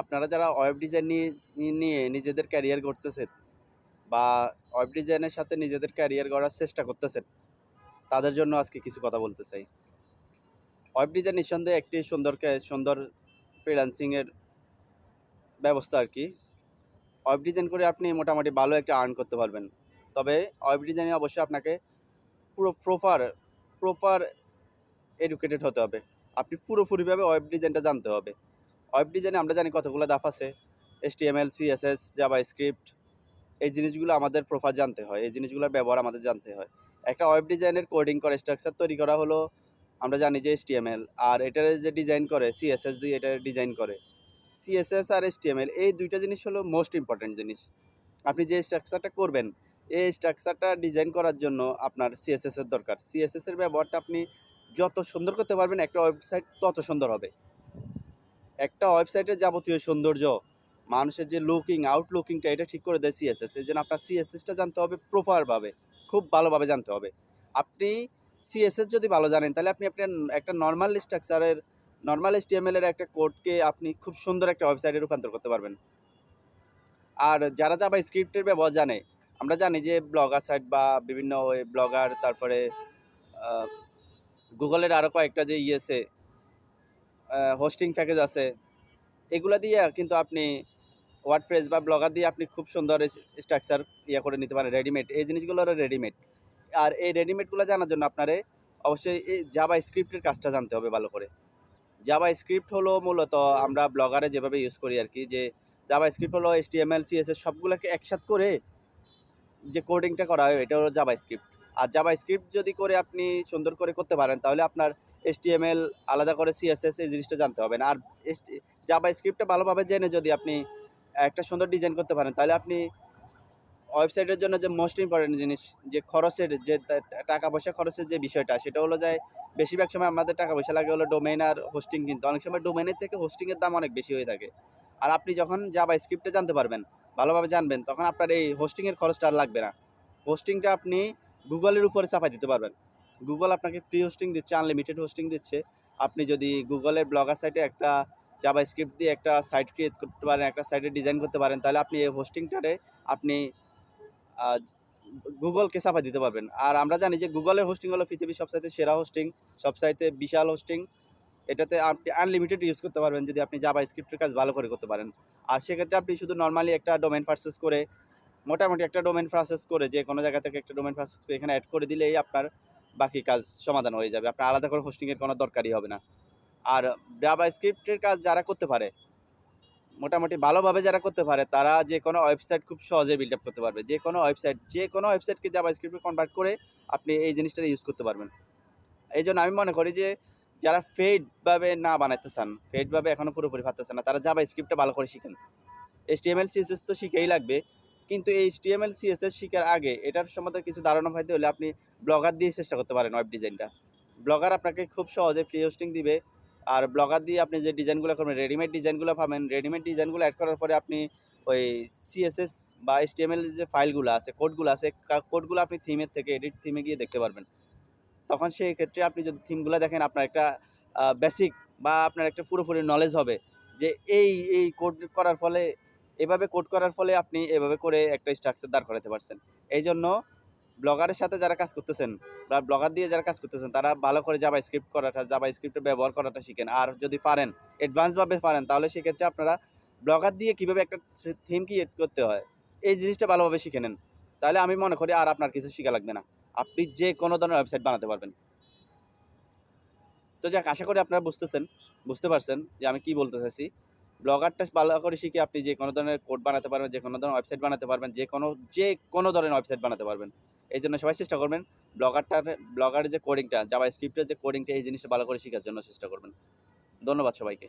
আপনারা যারা web design নিয়ে নিয়ে নিজেদের ক্যারিয়ার গড়তেছেন বা ওয়েব ডিজাইনের সাথে নিজেদের ক্যারিয়ার গড়ার চেষ্টা করতেছেন, তাদের জন্য আজকে কিছু কথা বলতে চাই। ওয়েব ডিজাইন নিঃসন্দেহে একটি সুন্দর সুন্দর ফ্রিল্যান্সিংয়ের ব্যবস্থা আর কি। ওয়েব ডিজাইন করে আপনি মোটামুটি ভালো একটা আর্ন করতে পারবেন। তবে ওয়েব ডিজাইনে অবশ্যই আপনাকে পুরো প্রপার প্রপার এডুকেটেড হতে হবে। আপনি পুরোপুরিভাবে ওয়েব ডিজাইনটা জানতে হবে। ওয়েব ডিজাইনে আমরা জানি কতগুলো ধাপ আছে এসটিএমএল সিএসএস জাভা স্ক্রিপ্ট এই জিনিসগুলো আমাদের প্রপার জানতে হয়, এই জিনিসগুলোর ব্যবহার আমাদের জানতে হয়। একটা ওয়েব ডিজাইনের কোডিং করে স্ট্রাকচার তৈরি করা হলো, আমরা জানি যে এসটিএমএল আর এটার যে ডিজাইন করে সিএসএস দিয়ে এটা ডিজাইন করে। সিএসএস আর এসটিএমএল এই দুইটা জিনিস হলো মোস্ট ইম্পর্ট্যান্ট জিনিস। আপনি যে স্ট্রাকচারটা করবেন, এই স্ট্রাকচারটা ডিজাইন করার জন্য আপনার সিএসএস এর দরকার। সিএসএস এর ব্যবহারটা আপনি যত সুন্দর করতে পারবেন, একটা ওয়েবসাইট তত সুন্দর হবে। একটা ওয়েবসাইটের যাবতীয় সৌন্দর্য, মানুষের যে লুকিং আউটলুকিংটা এটা ঠিক করে দেয় সিএসএস এই জন্য আপনার সিএসএসটা জানতে হবে প্রপারভাবে খুব ভালোভাবে জানতে হবে। আপনি সিএসএস যদি ভালো জানেন, তাহলে আপনি আপনার একটা নর্মাল স্ট্রাকচারের নর্মাল এর একটা কোডকে আপনি খুব সুন্দর একটা ওয়েবসাইটে রূপান্তর করতে পারবেন। আর যারা যাবা স্ক্রিপ্টের ব্যবহার জানে, আমরা জানি যে ব্লগার সাইট বা বিভিন্ন ব্লগার তারপরে গুগলের আরও কয়েকটা যে ইয়েছে হোস্টিং প্যাকেজ আছে। এগুলা দিয়ে কিন্তু আপনি ওয়ার্ডপ্রেস বা ব্লগার দিয়ে আপনি খুব সুন্দর স্ট্রাকচার ইয়ে করে নিতে পারেন রেডিমেড এই জিনিসগুলো হলো রেডিমেড আর এই রেডিমেডগুলো জানার জন্য আপনারে অবশ্যই এই জাভা স্ক্রিপ্টের কাজটা জানতে হবে ভালো করে। জাভা স্ক্রিপ্ট হলো মূলত আমরা ব্লগারে যেভাবে ইউজ করি আর কি যে জাভা স্ক্রিপ্ট হলো S T M L CSS সবগুলোকে একসাথ করে যে কোডিংটা করা হয়, এটা হলো জাভা স্ক্রিপ্ট আর জাবা স্ক্রিপ্ট যদি করে আপনি সুন্দর করে করতে পারেন, তাহলে আপনার এস টি এম এল আলাদা করে সিএসএস এই জিনিসটা জানতে হবে না। আর জাভা স্ক্রিপ্টটা ভালোভাবে জেনে যদি আপনি একটা সুন্দর ডিজাইন করতে পারেন, তাহলে আপনি ওয়েবসাইটের জন্য যে মোস্ট ইম্পর্টেন্ট জিনিস, যে খরচের, যে টাকা পয়সা খরচের যে বিষয়টা, সেটা হলো যে বেশিরভাগ সময় আমাদের টাকা পয়সা লাগে হলো ডোমেইন আর হোস্টিং কিন্তু। অনেক সময় ডোমেইনের থেকে হোস্টিংয়ের দাম অনেক বেশি হয়ে থাকে। আর আপনি যখন জাভা স্ক্রিপ্টে জানতে পারবেন, ভালোভাবে জানবেন, তখন আপনার এই হোস্টিংয়ের খরচটা আর লাগবে না। হোস্টিংটা আপনি গুগলের উপরে চাপাই দিতে পারবেন। গুগল আপনাকে ফ্রি হোস্টিং দিচ্ছে আনলিমিটেড হোস্টিং দিচ্ছে। আপনি যদি গুগলের ব্লগার সাইটে একটা জাভা স্ক্রিপ্ট দিয়ে একটা সাইট ক্রিয়েট করতে পারেন, একটা সাইটে ডিজাইন করতে পারেন, তাহলে আপনি এই হোস্টিংটারে আপনি গুগলকে চাপা দিতে পারবেন। আর আমরা জানি যে গুগলের হোস্টিং হলো পৃথিবীর সবচাইতে সেরা হোস্টিং সবচাইতে বিশাল হোস্টিং এটাতে আপনি আনলিমিটেড ইউজ করতে পারবেন যদি আপনি জাভা স্ক্রিপ্টের কাজ ভালো করে করতে পারেন। আর সেক্ষেত্রে আপনি শুধু নর্মালি একটা ডোমেন পারচেস করে, মোটামুটি একটা ডোমেন প্রসেস করে, যে কোনো জায়গা থেকে একটা ডোমেন প্রসেস করে এখানে অ্যাড করে দিলেই আপনার বাকি কাজ সমাধান হয়ে যাবে। আপনার আলাদা করে হোস্টিংয়ের কোনো দরকারই হবে না। আর জাভা স্ক্রিপ্টের কাজ যারা করতে পারে, মোটামুটি ভালোভাবে যারা করতে পারে, তারা যে কোনো ওয়েবসাইট খুব সহজে বিল্ড আপ করতে পারবে। যে কোনো ওয়েবসাইট যে কোনো ওয়েবসাইটকে জাভা স্ক্রিপ্টে কনভার্ট করে আপনি এই জিনিসটা ইউজ করতে পারবেন। এই জন্য আমি মনে করি যে, যারা ফেডভাবে না বানাতে চান ফেডভাবে এখনও পুরোপুরি পারতেছে না, তারা জাভা স্ক্রিপ্টটা ভালো করে শিখেন। এইচ টিএমএল সিএসএস তো শিখেই লাগবে। কিন্তু এই টিএমএল সিএসএস শিখার আগে, এটার সম্বন্ধে কিছু ধারণা পাইতে হলে আপনি ব্লগার দিয়ে চেষ্টা করতে পারেন ওয়েব ডিজাইনটা ব্লগার আপনাকে খুব সহজে ফ্রি হোস্টিং দিবে। আর ব্লগার দিয়ে আপনি যে ডিজাইনগুলো করবেন রেডিমেড ডিজাইনগুলো পাবেন। রেডিমেড ডিজাইনগুলো অ্যাড করার পরে আপনি ওই সিএসএস বা এইচটিএমএল যে ফাইলগুলো আছে কোডগুলো আছে কোডগুলো আপনি থিমের থেকে এডিট থিমে গিয়ে দেখতে পারবেন। তখন সেই ক্ষেত্রে আপনি যদি থিমগুলো দেখেন, আপনার একটা বেসিক বা আপনার একটা পুরোপুরি নলেজ হবে যে এই এই কোড করার ফলে এভাবে কোড করার ফলে আপনি এভাবে করে একটা স্ট্রাকচার দাঁড় করাতে পারছেন। এই জন্য ব্লগারের সাথে যারা কাজ করতেছেন বা ব্লগার দিয়ে যারা কাজ করতেছেন, তারা ভালো করে জাভা স্ক্রিপ্ট করাটা জাভা স্ক্রিপ্টের ব্যবহার করাটা শিখেন। আর যদি পারেন অ্যাডভান্সভাবে পারেন, তাহলে সেক্ষেত্রে আপনারা ব্লগার দিয়ে কীভাবে একটা থিম ক্রিয়েট করতে হয়, এই জিনিসটা ভালোভাবে শিখে নেন। তাহলে আমি মনে করি আর আপনার কিছু শেখা লাগবে না। আপনি যে কোনো ধরনের ওয়েবসাইট বানাতে পারবেন। তো যাক, আশা করি আপনারা বুঝতেছেন, বুঝতে পারছেন যে আমি কি বলতে চাইছি। ব্লগারটা ভালো করে শিখে আপনি যে কোনো ধরনের কোড বানাতে পারবেন, যে কোনো ধরনের ওয়েবসাইট বানাতে পারবেন, যে কোনো যে কোনো ধরনের ওয়েবসাইট বানাতে পারবেন। এই জন্য সবাই চেষ্টা করবেন ব্লগারটার, ব্লগারের যে কোডিংটা জাভা স্ক্রিপ্টের যে কোডিংটা এই জিনিসটা ভালো করে শেখার জন্য চেষ্টা করবেন। ধন্যবাদ সবাইকে।